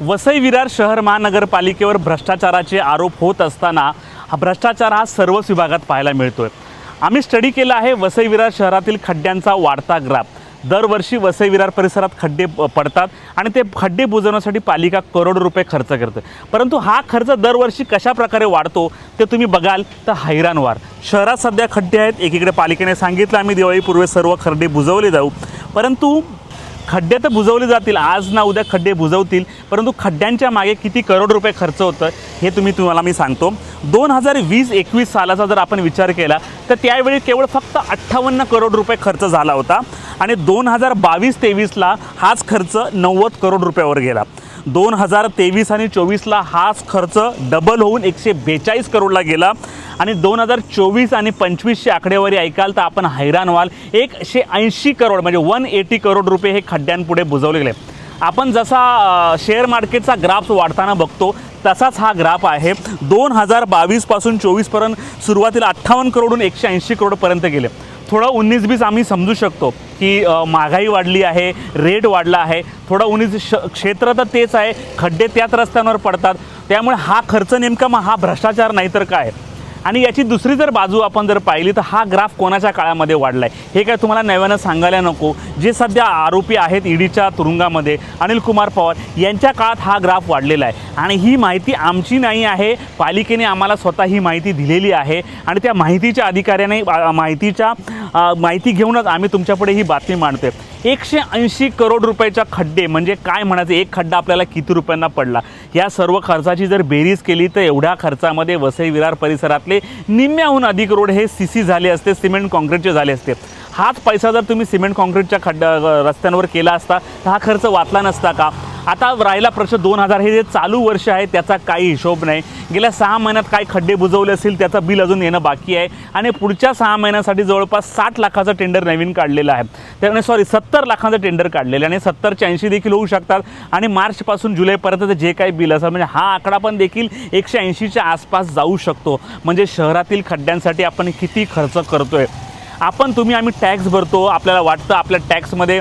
वसई विरार शहर महानगरपालिकेवर भ्रष्टाचाराचे आरोप होत असताना हा भ्रष्टाचार हा सर्वच विभागात पाहायला मिळतो आहे आम्ही स्टडी केला आहे वसई विरार शहरातील खड्ड्यांचा वाढता ग्राफ. दरवर्षी वसई विरार परिसरात खड्डे पडतात आणि ते खड्डे बुजवण्यासाठी पालिका करोड रुपये खर्च करते. परंतु हा खर्च दरवर्षी कशा प्रकारे वाढतो ते तुम्ही बघाल तर हैराण व्हाल शहरात सध्या खड्डे आहेत एकीकडे पालिकेने सांगितलं आम्ही दिवाळीपूर्वी सर्व खड्डे बुजवले जाऊ. परंतु खड्डे तर बुजवले जातील. आज ना उद्या खड्डे बुजवतील. परंतु खड्ड्यांच्या मागे किती करोड रुपये खर्च होतं हे तुम्ही तुम्हाला मी सांगतो. दोन हजार वीस एकवीस सालाचा जर आपण विचार केला तर त्यावेळी केवळ फक्त अठ्ठावन्न करोड रुपये खर्च झाला होता. आणि दोन हजार बावीस तेवीसला हाच खर्च नव्वद करोड रुपयावर गेला. दोन हजार तेवीस आणि चोवीसला हाच खर्च डबल होऊन एकशे बेचाळीस करोडला गेला. आणि दोन हजार चोवीस आणि पंचवीसची आकडेवारी ऐकाल तर आपण हैराण व्हाल. एकशे ऐंशी करोड म्हणजे वन एटी करोड रुपये हे खड्ड्यांपुढे बुजवले गेले. आपण जसा शेअर मार्केटचा ग्राफ वाढताना बघतो तसाच हा ग्राफ आहे. दोन हजार बावीसपासून चोवीसपर्यंत सुरुवातीला अठ्ठावन्न करोडून एकशे ऐंशी करोडपर्यंत गेले. थोडं उन्नीस बीस आम्ही समजू शकतो की महागाई वाढली आहे रेट वाढला आहे. थोडं उन्नीस श क्षेत्र तर तेच आहे खड्डे त्याच रस्त्यांवर पडतात. त्यामुळे हा खर्च नेमका मग हा भ्रष्टाचार नाही तर काय? आणि याची दुसरी जर बाजू आपण जर पाहिली तर हा ग्राफ कोणाच्या काळामध्ये वाढला आहे हे काय तुम्हाला नव्यानं सांगायला नको? जे सध्या आरोपी आहेत ईडीच्या तुरुंगामध्ये अनिल कुमार पवार यांच्या काळात हा ग्राफ वाढलेला आहे. आणि ही माहिती आमची नाही आहे. पालिकेने आम्हाला स्वतः ही माहिती दिलेली आहे. आणि त्या माहितीच्या अधिकाऱ्याने माहितीच्या माहिती घेऊनच आम्ही तुमच्यापुढे ही बातमी मांडतोय. एकशे ऐंशी करोड रुपयाच्या खड्डे म्हणजे काय म्हणायचं एक खड्डा आपल्याला किती रुपयांना पडला? या सर्व खर्चाची जर बेरीज केली तर एवढ्या खर्चामध्ये वसई विरार परिसरातले निम्म्याहून अधिक रोड हे सी सी झाले असते सिमेंट कॉन्क्रीटचे झाले असते. हाच पैसा जर तुम्ही सिमेंट कॉन्क्रीटच्या खड्डा रस्त्यांवर केला असता तर हा खर्च वाचला नसता का? आता राहिला प्रश्न दोन हजार. हे जे चालू वर्ष आहे त्याचा काही हिशोब नाही. गेल्या सहा महिन्यात काय खड्डे बुजवले असतील त्याचं बिल अजून येणं बाकी आहे. आणि पुढच्या सहा महिन्यासाठी जवळपास साठ लाखाचं टेंडर नवीन काढलेलं आहे. त्यामुळे सॉरी सत्तर लाखाचं टेंडर काढलेलं आहे. आणि सत्तरचे ऐंशी देखील होऊ शकतात. आणि मार्चपासून जुलैपर्यंत जे काही बिल असेल म्हणजे हा आकडा पण देखील एकशे ऐंशीच्या आसपास जाऊ शकतो. म्हणजे शहरातील खड्ड्यांसाठी आपण किती खर्च करतोय. आपण तुम्ही आम्ही टॅक्स भरतो. आपल्याला वाटतं आपल्या टॅक्समध्ये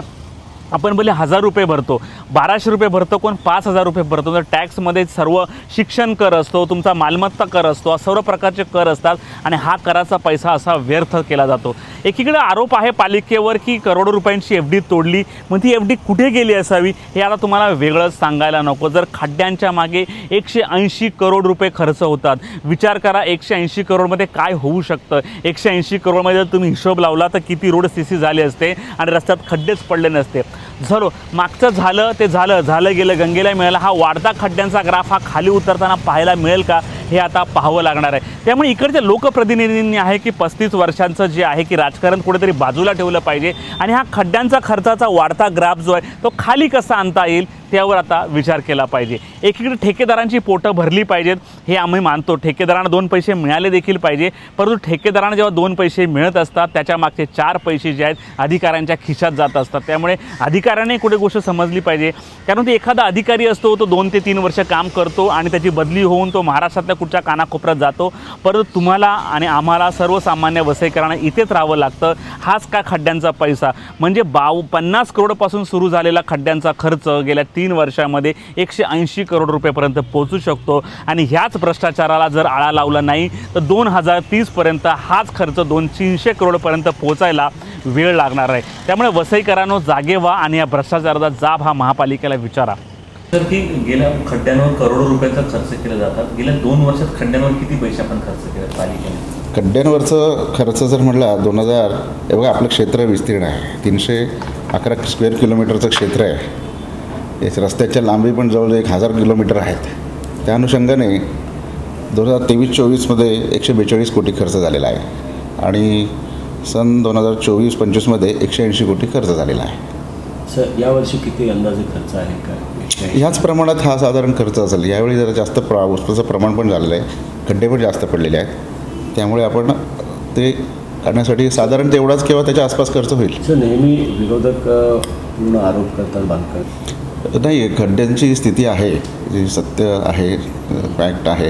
आपण भले हजार रुपये भरतो. बाराशे रुपये भरतो कोण? पाच हजार रुपये भरतो. तर टॅक्समध्ये सर्व शिक्षण कर असतो तुमचा मालमत्ता कर असतो सर्व प्रकारचे कर असतात आणि हा कराचा पैसा असा व्यर्थ केला जातो. एकीकडे आरोप आहे पालिकेवर की करोडो रुपयांची एफ डी तोडली. मग ती एफ डी कुठे गेली असावी? हे आता तुम्हाला वेगळंच सांगायला नको. जर खड्ड्यांच्या मागे एकशे ऐंशी करोड रुपये खर्च होतात. विचार करा एकशे ऐंशी करोडमध्ये काय होऊ शकतं? एकशे ऐंशी करोडमध्ये जर तुम्ही हिशोब लावला तर किती रोड सी सी झाले असते आणि रस्त्यात खड्डेच पडले नसते. झालो मागचं झालं ते झालं. झालं गेलं गंगेला मिळालं. हा वाढता खड्ड्यांचा ग्राफ हा खाली उतरताना पाहायला मिळेल का? हे आता पाहावं लागणार आहे. त्यामुळे इकडच्या लोकप्रतिनिधींनी आहे की पस्तीस वर्षांचं जे आहे की राजकारण कुठेतरी बाजूला ठेवलं पाहिजे आणि हा खड्ड्यांचा खर्चाचा वाढता ग्राफ जो आहे तो खाली कसा आणता येईल त्यावर आता विचार केला पाहिजे. एकीकडे ठेकेदारांची पोटं भरली पाहिजेत हे आम्ही मानतो. ठेकेदारांना दोन पैसे मिळाले देखील पाहिजे परंतु ठेकेदारांना जेव्हा दोन पैसे मिळत असतात त्याच्या मागचे चार पैसे जे आहेत अधिकाऱ्यांच्या खिशात जात असतात. त्यामुळे अधिकाऱ्याने कुठे गोष्ट समजली पाहिजे. कारण ते एखादा अधिकारी असतो तो दोन ते तीन वर्ष काम करतो आणि त्याची बदली होऊन तो महाराष्ट्रातल्या कुठच्या कानाकोपऱ्यात जातो. परंतु तुम्हाला आणि आम्हाला सर्वसामान्य वसईकरांना इथेच राहावं लागतं. हाच का खड्ड्यांचा पैसा. म्हणजे बाव पन्नास करोडपासून सुरू झालेला खड्ड्यांचा खर्च गेल्या तीन वर्षामध्ये एकशे ऐंशी करोड रुपयेपर्यंत पोहोचू शकतो. आणि ह्याच भ्रष्टाचाराला जर आळा लावला नाही तर दोन हजार तीसपर्यंत हाच खर्च दोन तीनशे करोडपर्यंत पोहोचायला वेळ लागणार आहे. त्यामुळे वसईकरांनो जागे व्हा आणि या भ्रष्टाचाराचा जाब हा महापालिकेला विचारा. तर की गेल्या खड्ड्यांवर करोडो रुपयाचा खर्च केला जातात गेल्या दोन वर्षात खड्ड्यांवर किती पैसे आपण खर्च केला पालिकेने? खड्ड्यांवरचं खर्च जर म्हटला दोन हजार हे बघा आपलं क्षेत्र विस्तीर्ण आहे. तीनशे अकरा स्क्वेअर किलोमीटरचं क्षेत्र आहे. याच्या रस्त्याच्या लांबी पण जवळ एक हजार किलोमीटर आहेत. त्या अनुषंगाने दोन हजार तेवीस चोवीसमध्ये एकशे बेचाळीस कोटी खर्च झालेला आहे. आणि सन दोन हजार चोवीस पंचवीसमध्ये एकशे ऐंशी कोटी खर्च झालेला आहे. सर यावर्षी किती अंदाजे खर्च आहे का? ह्याच प्रमाणात हा साधारण खर्च असेल. यावेळी जरा जास्त प्र वस्तूचं प्रमाण पण झालेलं आहे. खड्डे पण जास्त पडलेले आहेत. त्यामुळे आपण ते करण्यासाठी साधारण तेवढाच किंवा त्याच्या आसपास खर्च होईल. सर नेहमी विरोधक पूर्ण आरोप करतात बांधकाम नाही खड्ड्यांची स्थिती आहे. जी सत्य आहे फॅक्ट आहे.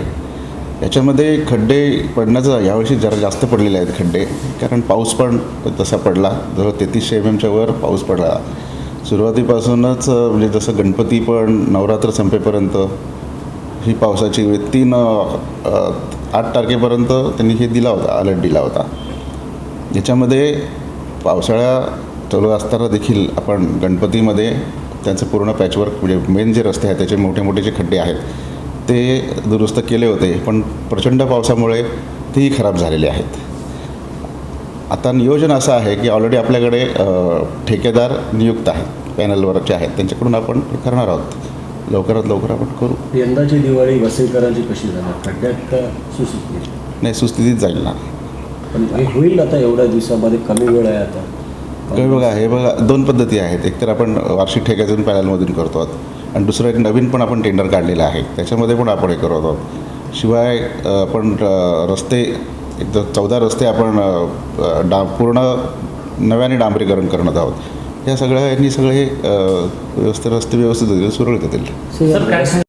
याच्यामध्ये खड्डे पडण्याचं यावर्षी जरा जास्त पडलेले आहेत खड्डे. कारण पाऊस पण तसा पडला. जवळ तेहतीसशे एम एमच्या वर पाऊस पडला सुरुवातीपासूनच म्हणजे जसं गणपती पण नवरात्र संपेपर्यंत ही पावसाची तीन आठ तारखेपर्यंत त्यांनी हे दिला होता अलर्ट दिला होता. याच्यामध्ये पावसाळा चालू असताना देखील आपण गणपतीमध्ये त्यांचं पूर्ण पॅचवर्क म्हणजे मेन जे रस्ते आहेत त्याचे मोठे मोठे जे खड्डे आहेत ते दुरुस्त केले होते. पण प्रचंड पावसामुळे तेही खराब झालेले आहेत. आता नियोजन असं आहे की ऑलरेडी आपल्याकडे ठेकेदार नियुक्त आहेत पॅनलवरचे आहेत. त्यांच्याकडून आपण हे करणार आहोत. लवकरात लवकर आपण करू. यंदाची दिवाळी वसईकरांची कशी जाणार? खड्ड्यात सुसूत्रीत नाही सुस्थितीत जाईल ना. पण हे होईल आता एवढ्या दिवसामध्ये? कमी वेळ आहे आता. हे बघा हे बघा दोन पद्धती आहेत. एक तर आपण वार्षिक ठेक्यातून पॅनलमधून करतो आहोत. आणि दुसरं एक नवीन पण आपण टेंडर काढलेलं आहे. त्याच्यामध्ये पण आपण हे करत आहोत. शिवाय आपण रस्ते एकदा चौदा रस्ते आपण डा पूर्ण नव्याने डांबरीकरण करणार आहोत. या सगळ्या यांनी सगळे व्यवस्थित रस्ते व्यवस्थित होतील. सुरळीत होतील